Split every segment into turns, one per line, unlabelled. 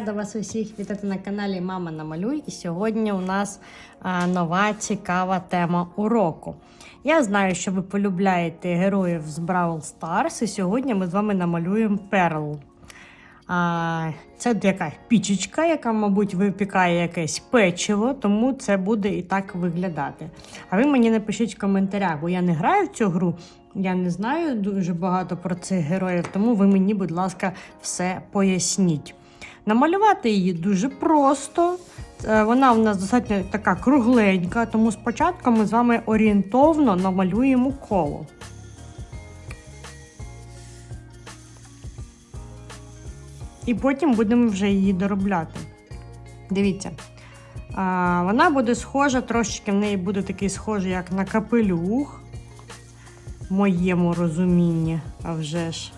рада вас усіх вітати на каналі Мама Намалюй. І сьогодні у нас нова цікава тема уроку. Я знаю, що ви полюбляєте героїв з Бравл Старс, і сьогодні ми з вами намалюємо Перл. Це яка пічечка, яка, мабуть, випікає якесь печиво, тому це буде і так виглядати. А ви мені напишіть в коментарях, бо я не граю в цю гру, я не знаю дуже багато про цих героїв, тому ви мені, будь ласка, все поясніть. Намалювати її дуже просто. Е, Вона в нас достатньо така кругленька, тому спочатку ми з вами орієнтовно намалюємо коло. І потім будемо вже її доробляти. Дивіться. Вона буде схожа, трошечки в неї буде такий схожий, як на капелюх. В моєму розумінні, а вже ж.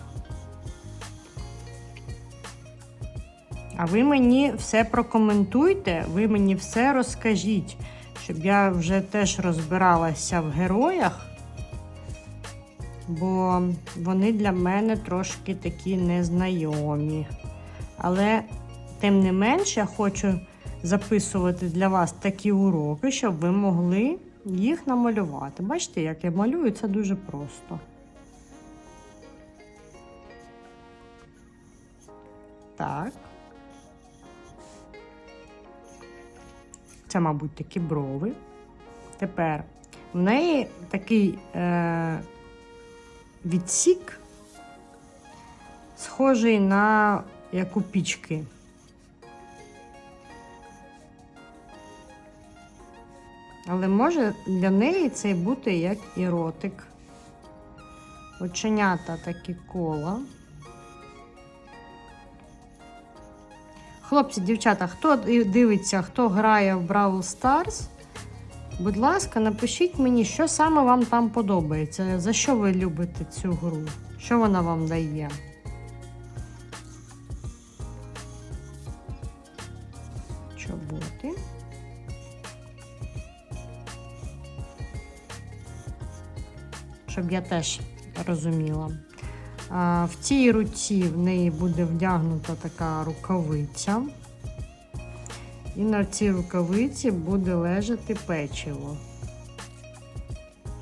А ви мені все прокоментуйте, ви мені все розкажіть, щоб я вже теж розбиралася в героях, бо вони для мене трошки такі незнайомі. Але, тим не менш, я хочу записувати для вас такі уроки, щоб ви могли їх намалювати. Бачите, як я малюю, це дуже просто. Так. Це, мабуть, такі брови. Тепер в неї такий е, відсік, схожий на як у пічки. Але може для неї це бути як і ротик. Оченята такі кола. Хлопці, дівчата, хто дивиться, хто грає в Бравл Stars, будь ласка, напишіть мені, що саме вам там подобається. За що ви любите цю гру? Що вона вам дає? Чоботи. Щоб я теж розуміла. В цій руці в неї буде вдягнута така рукавиця. І на цій рукавиці буде лежати печиво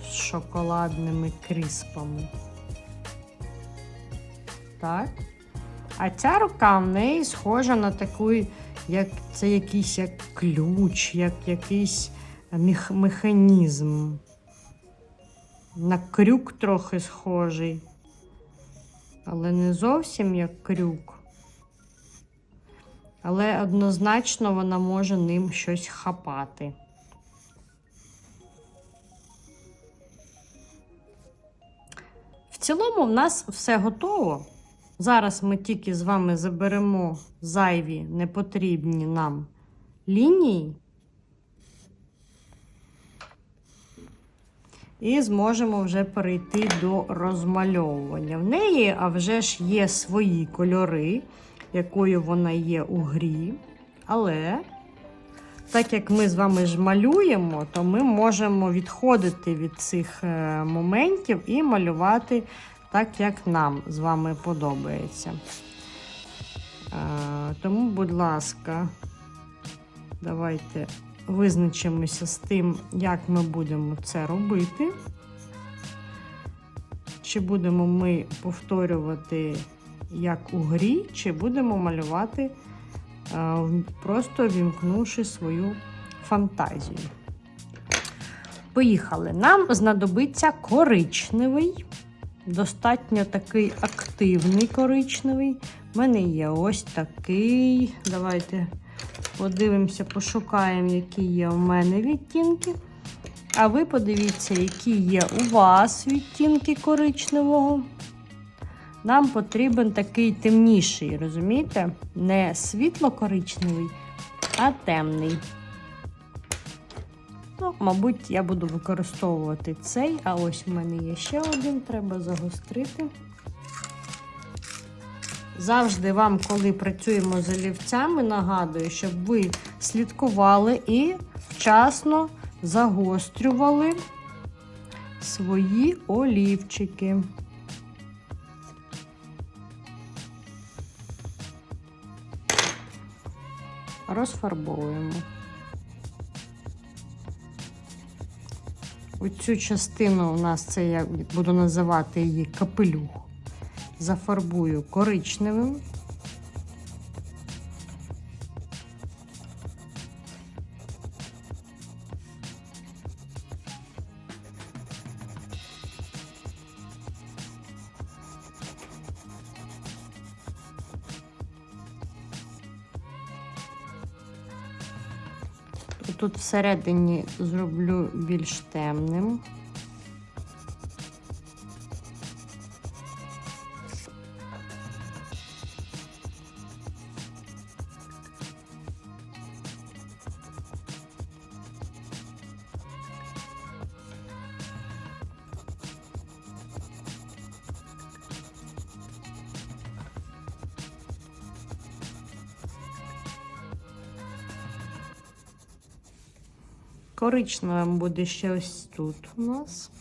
з шоколадними кріспами. Так. А ця рука в неї схожа на таку, як це якийсь як ключ, як якийсь мех механізм. На крюк трохи схожий але не зовсім як крюк. Але однозначно вона може ним щось хапати. В цілому, в нас все готово. Зараз ми тільки з вами заберемо зайві непотрібні нам лінії. І зможемо вже перейти до розмальовування. В неї, а вже ж є свої кольори, якою вона є у грі. Але, так як ми з вами ж малюємо, то ми можемо відходити від цих е, моментів і малювати так, як нам з вами подобається. Тому, будь ласка, давайте визначимося з тим, як ми будемо це робити. Чи будемо ми повторювати як у грі, чи будемо малювати, просто вімкнувши свою фантазію. Поїхали. Нам знадобиться коричневий, достатньо такий активний коричневий. У мене є ось такий. Давайте Подивимося, пошукаємо, які є у мене відтінки. А ви подивіться, які є у вас відтінки коричневого. Нам потрібен такий темніший, розумієте? Не світло-коричневий, а темний. Ну, Мабуть, я буду використовувати цей, а ось у мене є ще один, треба загострити. Завжди вам, коли працюємо з олівцями, нагадую, щоб ви слідкували і вчасно загострювали свої олівчики. розфарбовуємо. Оцю частину у нас це я буду називати її капелюх. Зафарбую коричневим. Тут всередині зроблю більш темним. Коричневим буде ще ось тут у нас.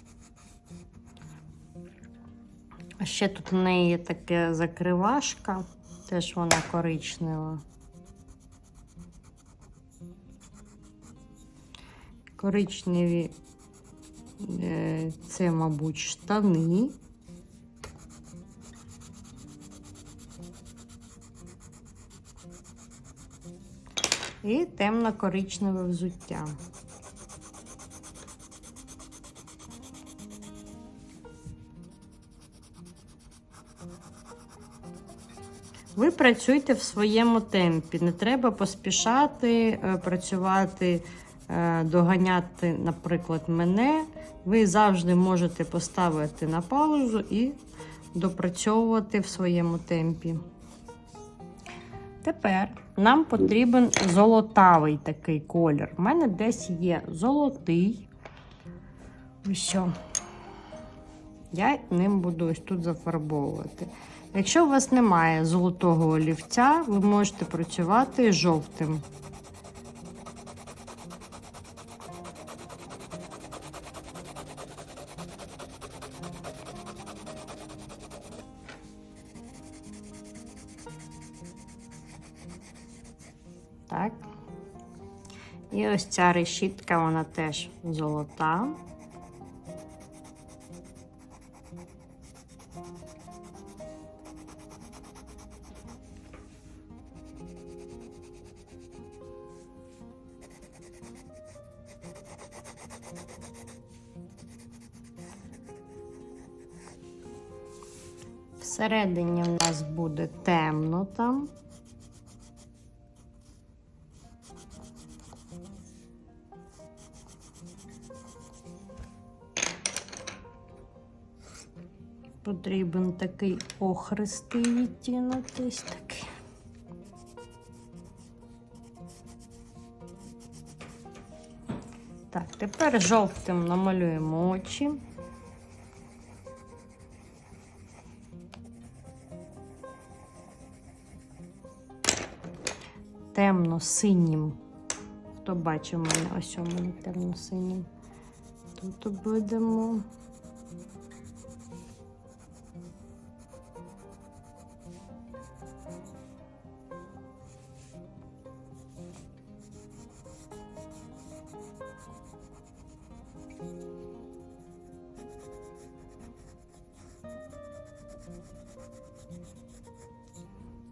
А ще тут в неї є таке закривашка, теж вона коричнева. Коричневі е, це, мабуть, штани. І темно-коричневе взуття. Ви працюйте в своєму темпі. Не треба поспішати, е, працювати, е, доганяти, наприклад, мене. Ви завжди можете поставити на паузу і допрацьовувати в своєму темпі. Тепер нам потрібен золотавий такий колір. У мене десь є золотий. Ось. Я ним буду ось тут зафарбовувати. Якщо у вас немає золотого олівця, ви можете працювати жовтим. Так. І ось ця решітка, вона теж золота. Всередині в нас буде темно там. Потрібен такий охристий відтінок ось такий. Так, тепер жовтим намалюємо очі. Темно-синім. Хто бачив мене, ось у мене темно-синім. Тут будемо.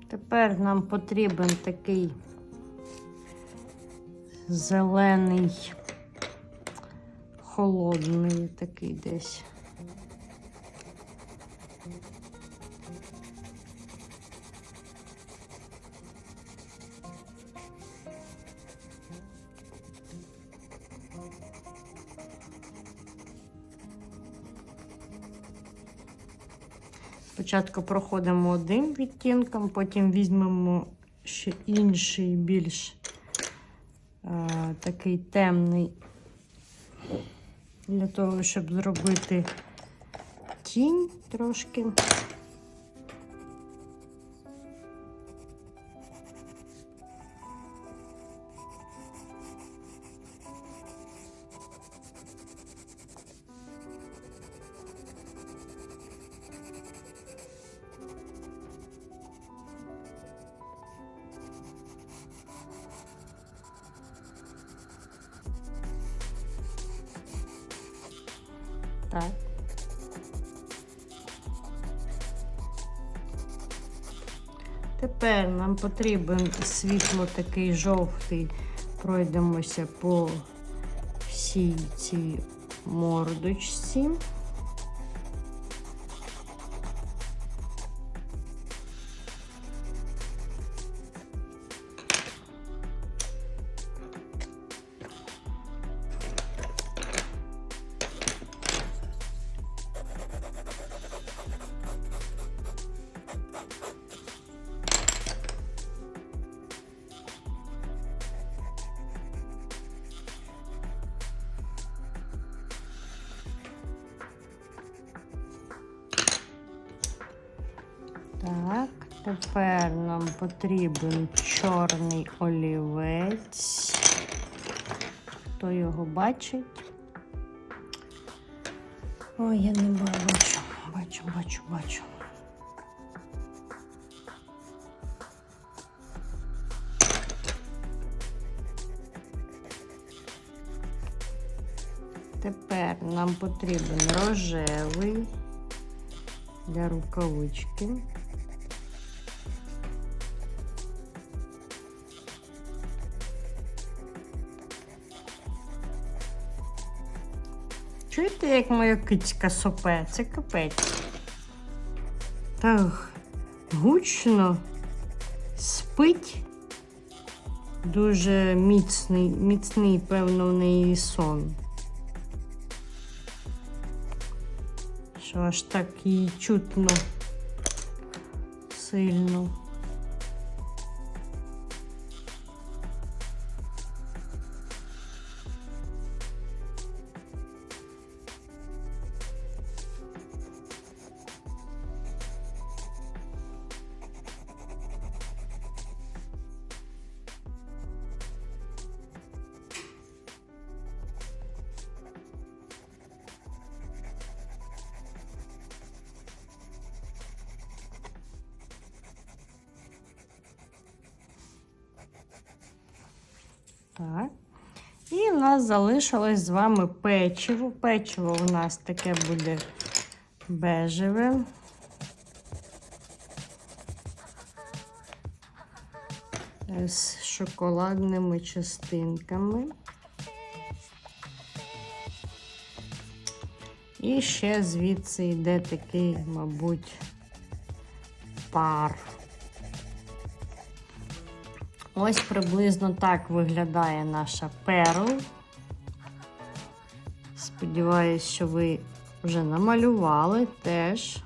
Тепер нам потрібен такий зелений, холодний такий десь. Спочатку проходимо одним відтінком, потім візьмемо ще інший, більш такий темний, для того, щоб зробити тінь трошки. Так. Тепер нам потрібен світло такий жовтий. Пройдемося по всій цій мордочці. Тепер нам потрібен чорний олівець. Хто його бачить? Ой, я не бачу. Бачу, бачу, бачу. Тепер нам потрібен рожевий для рукавички. Чуєте, як моя кицька сопе? Це капець. Так, гучно спить. Дуже міцний, міцний, певно, в неї сон. Що аж так її чутно сильно. Так. І в нас залишилось з вами печиво. Печиво у нас таке буде бежеве. З шоколадними частинками. І ще звідси йде такий, мабуть, пар. Ось приблизно так виглядає наша перл. Сподіваюсь, що ви вже намалювали теж.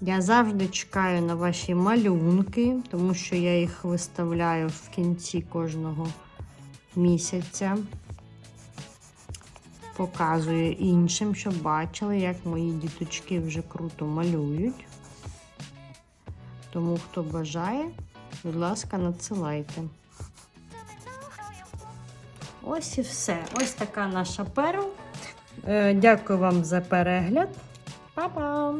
Я завжди чекаю на ваші малюнки, тому що я їх виставляю в кінці кожного місяця. Показую іншим, щоб бачили, як мої діточки вже круто малюють. Тому, хто бажає, будь ласка, надсилайте. Ось і все. Ось така наша перл. Е, Дякую вам за перегляд. Па-па!